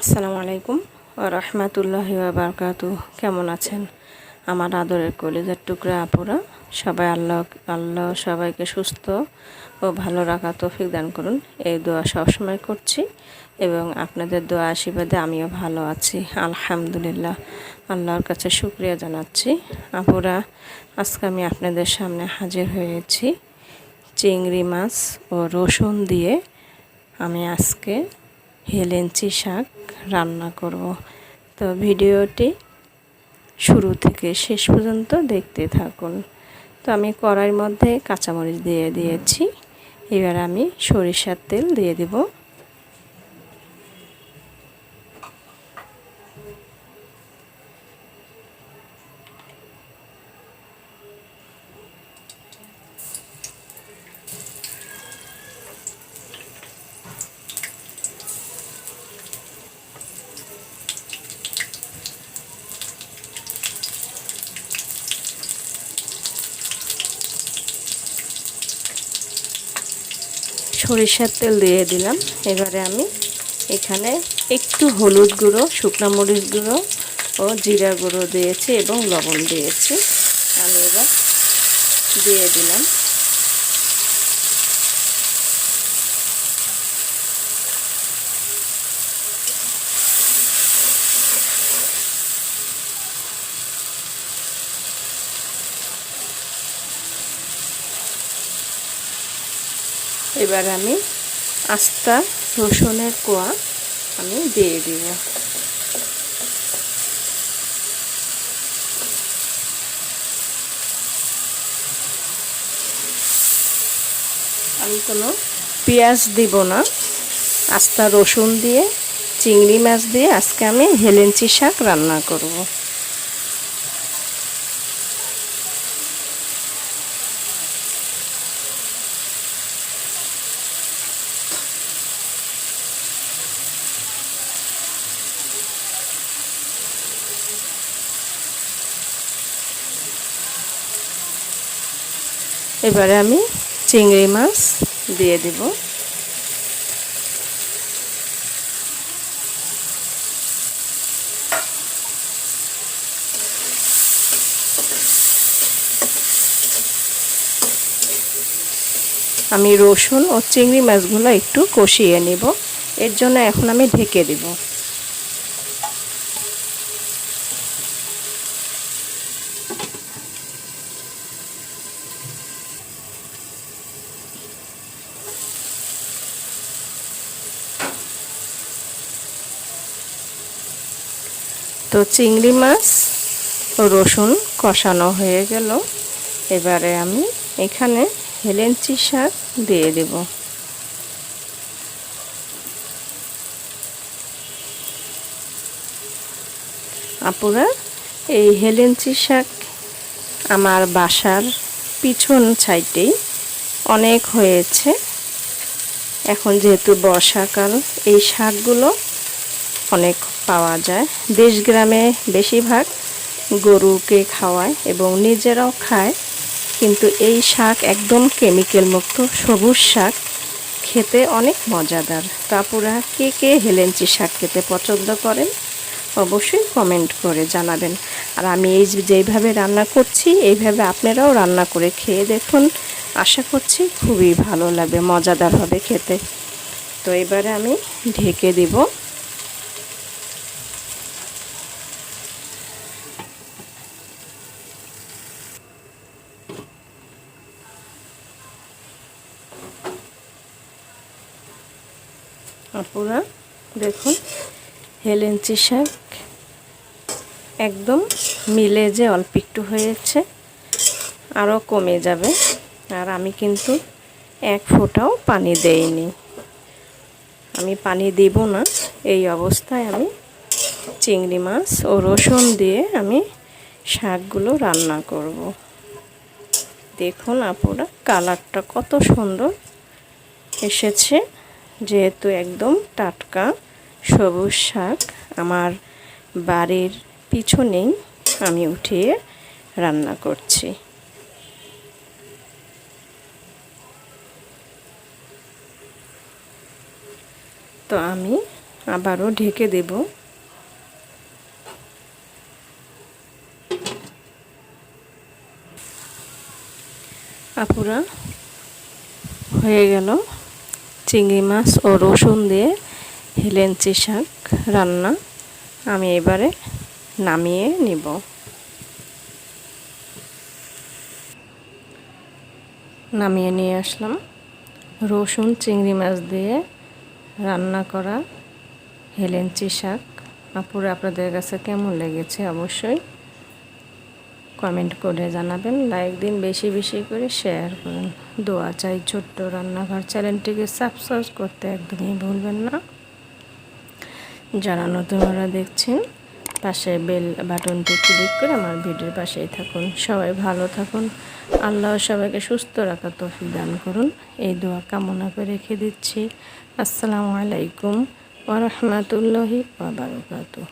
আসসালামু আলাইকুম রহমাতুল্লাহ বারকাত কেমন আছেন? আমার আদরের কলেজের টুকরা আপুরা, সবাই আল্লাহ আল্লাহ সবাইকে সুস্থ ও ভালো রাখা তৌফিক দান করুন। এই দোয়া সবসময় করছি এবং আপনাদের দোয়া আশীর্বাদে আমিও ভালো আছি, আলহামদুলিল্লাহ। আল্লাহর কাছে শুক্রিয়া জানাচ্ছি। আপুরা, আজকে আমি আপনাদের সামনে হাজির হয়েছি চিংড়ি মাছ ও রসুন দিয়ে। আমি আজকে হেলেঞ্চি শাক রান্না করব। তো ভিডিওটি শুরু থেকে শেষ পর্যন্ত দেখতে থাকুন। তো আমি কড়াইয়ের মধ্যে কাঁচামরিচ দিয়ে দিয়েছি। এবার আমি সরিষার তেল দিয়ে দেবো। সরিষার তেল দিয়ে দিলাম। এবারে আমি এখানে একটু হলুদ গুঁড়ো, শুকনো মরিচ গুঁড়ো ও জিরা গুঁড়ো দিয়েছি এবং লবণ দিয়েছি। আমি এবার দিয়ে দিলাম। এবার আমি আস্তা রসুনের কোয়া আমি দিয়ে দিব। আমি কোনো পেঁয়াজ দিব না। আস্তা রসুন দিয়ে, চিংড়ি মাছ দিয়ে আজকে আমি হেলেঞ্চি শাক রান্না করব। এবারে আমি চিংড়ি মাছ দিয়ে দেব। আমি রসুন ও চিংড়ি মাছগুলো একটু কষিয়ে নেব। এর জন্য এখন আমি ঢেকে দেবো। তো চিংড়ি মাছ, রসুন কষানো হয়ে গেল। এবারে আমি এখানে হেলেঞ্চি শাক দিয়ে দেব। আপুরা, এই হেলেঞ্চি শাক আমার বাসার পিছন সাইডেই অনেক হয়েছে। এখন যেহেতু বর্ষাকাল, এই শাকগুলো অনেক পাওয়া যায়। দেশ গ্রামে বেশিরভাগ গরুকে খাওয়ায় এবং নিজেরাও খায়। কিন্তু এই শাক একদম কেমিক্যাল মুক্ত, সবুজ শাক। খেতে অনেক মজাদার। কাপুরা কে কে হেলেঞ্চি শাক খেতে পছন্দ করেন? অবশ্যই কমেন্ট করে জানাবেন। আর আমি এই যেইভাবে রান্না করছি, এইভাবে আপনারাও রান্না করে খেয়ে দেখুন। আশা করছি খুবই ভালো লাগবে, মজাদার হবে খেতে। তো এবারে আমি ঢেকে দেবো। আপুরা দেখুন, হেলেঞ্চি শাক। একদম মিলে যে অল্প একটু হয়েছে আরও কমে যাবে। আর আমি কিন্তু এক ফোঁটাও পানি দেইনি। আমি পানি দেব না, এই অবস্থায় আমি চিংড়ি মাছ ও রসুন দিয়ে আমি শাকগুলো রান্না করব। দেখুন আপুরা কালারটা কত সুন্দর এসেছে। যেহেতু একদম টাটকা সবুজ শাক আমার বাড়ির পিছনেই আমি উঠিয়ে রান্না করছি। তো আমি আবারও ঢেকে দেব। আপুরা, হয়ে গেল। চিংড়ি মাছ ও রসুন দিয়ে হেলেঞ্চি শাক রান্না আমি এবারে নামিয়ে নিব। নামিয়ে নিয়ে আসলাম। রসুন, চিংড়ি মাছ দিয়ে রান্না করা হেলেঞ্চি শাক। আপুরা, আপনাদের কাছে কেমন লেগেছে? অবশ্যই কমেন্ট করে জানাবেন লাইক দিন বেশি বেশি করে শেয়ার করুন। দোয়া চাই ছোট্ট রান্নাঘর চ্যানেলটিকে সাবস্ক্রাইব করতে একদমই ভুলবেন না। যারা নতুনরা দেখছেন, পাশে বেল বাটনটি ক্লিক করে আমার ভিডিওর পাশেই থাকুন। সবাই ভালো থাকুন। আল্লাহ সবাইকে সুস্থ রাখা তফি দান করুন। এই দোয়া কামনা করে রেখে দিচ্ছি। আসসালামু আলাইকুম ওরহমতুল্লাহি বারকাতুহ।